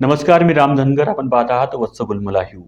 नमस्कार मी राम धनगर. आपण पाहत आहात वत्स गुलमला हिव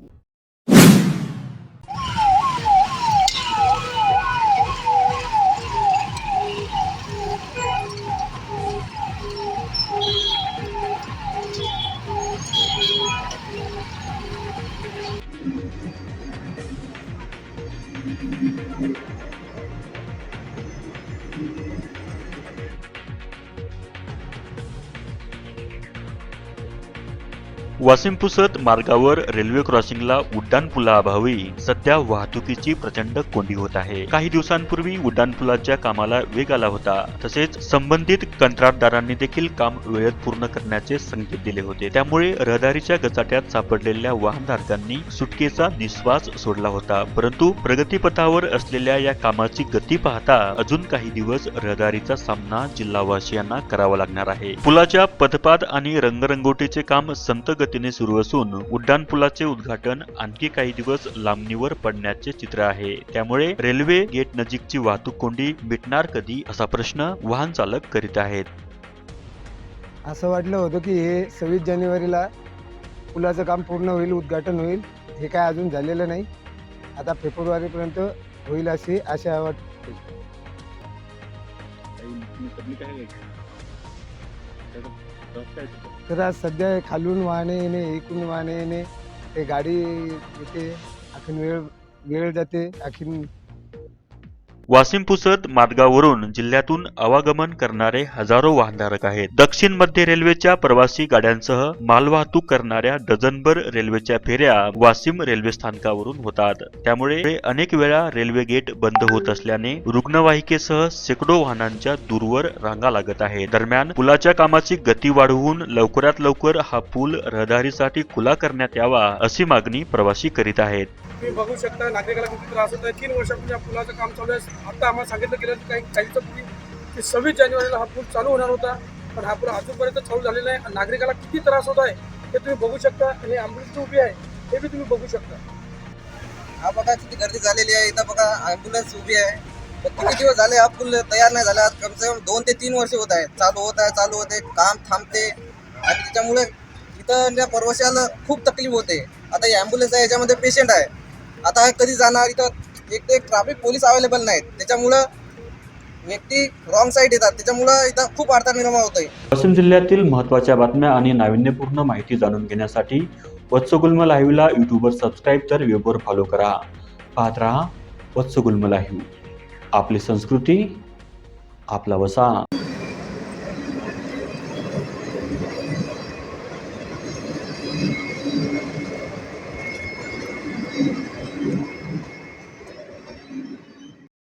वाशिम पुसद मार्गावर रेल्वे क्रॉसिंगला उड्डाणपुलाअभावी सध्या वाहतुकीची प्रचंड कोंडी होत आहे. काही दिवसांपूर्वी उड्डाणपुलाच्या कामाला वेग आला होता. तसेच संबंधित कंत्राटदारांनी देखील काम वेळेत पूर्ण करण्याचे संकेत दिले होते. त्यामुळे रहदारीच्या गचाट्यात सापडलेल्या वाहनधारकांनी सुटकेचा निश्वास सोडला होता. परंतु प्रगतीपथावर असलेल्या या कामाची गती पाहता अजून काही दिवस रहदारीचा सामना जिल्हावासियांना करावा लागणार आहे. पुलाच्या पथपात आणि रंगरंगोटीचे काम संत गतीने सुरू असून उड्डाणपुलाचे उद्घाटन आणखी काही दिवस लांबणीवर पडण्याचे चित्र आहे. त्यामुळे रेल्वे गेट नजीकची वाहतूक कोंडी मिटणार कधी असा प्रश्न वाहन चालक करीत आहेत. असं वाटलं होतं की हे सव्वीस जानेवारीला पुलाचं काम पूर्ण होईल उद्घाटन होईल. हे काय अजून झालेलं नाही. आता फेब्रुवारीपर्यंत होईल अशी आशा वाटते. तर आज सध्या खालून वाहने येणे इकडून वाहने येणे ते गाडी येते आखीन वेळ वेळ जाते आखीन वाशिम पुसद मार्गावरून जिल्ह्यातून आवागमन करणारे हजारो वाहनधारक आहेत. दक्षिण मध्य रेल्वेच्या प्रवासी गाड्यांसह मालवाहतूक करणाऱ्या डझनभर रेल्वेच्या फेऱ्या वाशिम रेल्वे स्थानकावरून होतात. त्यामुळे अनेक वेळा रेल्वे गेट बंद होत असल्याने रुग्णवाहिकेसह शेकडो वाहनांच्या दूरवर रांगा लागत आहे दरम्यान पुलाच्या कामाची गती वाढवून लवकरात लवकर हा पूल रहदारीसाठी खुला करण्यात यावा अशी मागणी प्रवासी करीत आहेत. तुम्ही बघू शकता नागरिकाला किती त्रास होत आहे तीन वर्षापूर्वी या पुलाचं काम चालू आहे. आता आम्हाला सांगितलं गेलं काही काही दिवसापूर्वी की सव्वीस जानेवारीला हा पूल चालू होणार होता पण हा पूल अजूनपर्यंत चालू झालेला आहे. आणि नागरिकाला किती त्रास होत आहे हे तुम्ही बघू शकता आणि ॲम्ब्युलन्स उभी आहे हे बी तुम्ही बघू शकता. हा बघा किती गर्दी झालेली आहे. इथं बघा ॲम्ब्युलन्स उभी आहे. किती दिवस झाले हा पूल तयार नाही झाला. कम से कम दोन ते तीन वर्ष होत आहे. चालू होत आहे चालू होते काम थांबते. आणि त्याच्यामुळे इथं त्या प्रवाशाला खूप तकलीफ होते. आता ही ॲम्ब्युलन्स आहे याच्यामध्ये पेशंट आहे. आता कधी जाणार इथं? एक ते एक ट्रॅफिक पोलीस अवेलेबल नाहीत. त्याच्यामुळं व्यक्ती रॉंग साईड येतात. त्याच्यामुळं इथं खूप अडथळा निर्माण होतोय. वाशिम जिल्ह्यातील महत्त्वाच्या बातम्या आणि नाविन्यपूर्ण माहिती जाणून घेण्यासाठी वत्सगुल्म लाईव्हला यूट्यूबवर सबस्क्राईब तर वेबवर फॉलो करा. पाहत रहा वत्सगुल्म लाईव्ह. आपली संस्कृती आपला वसा.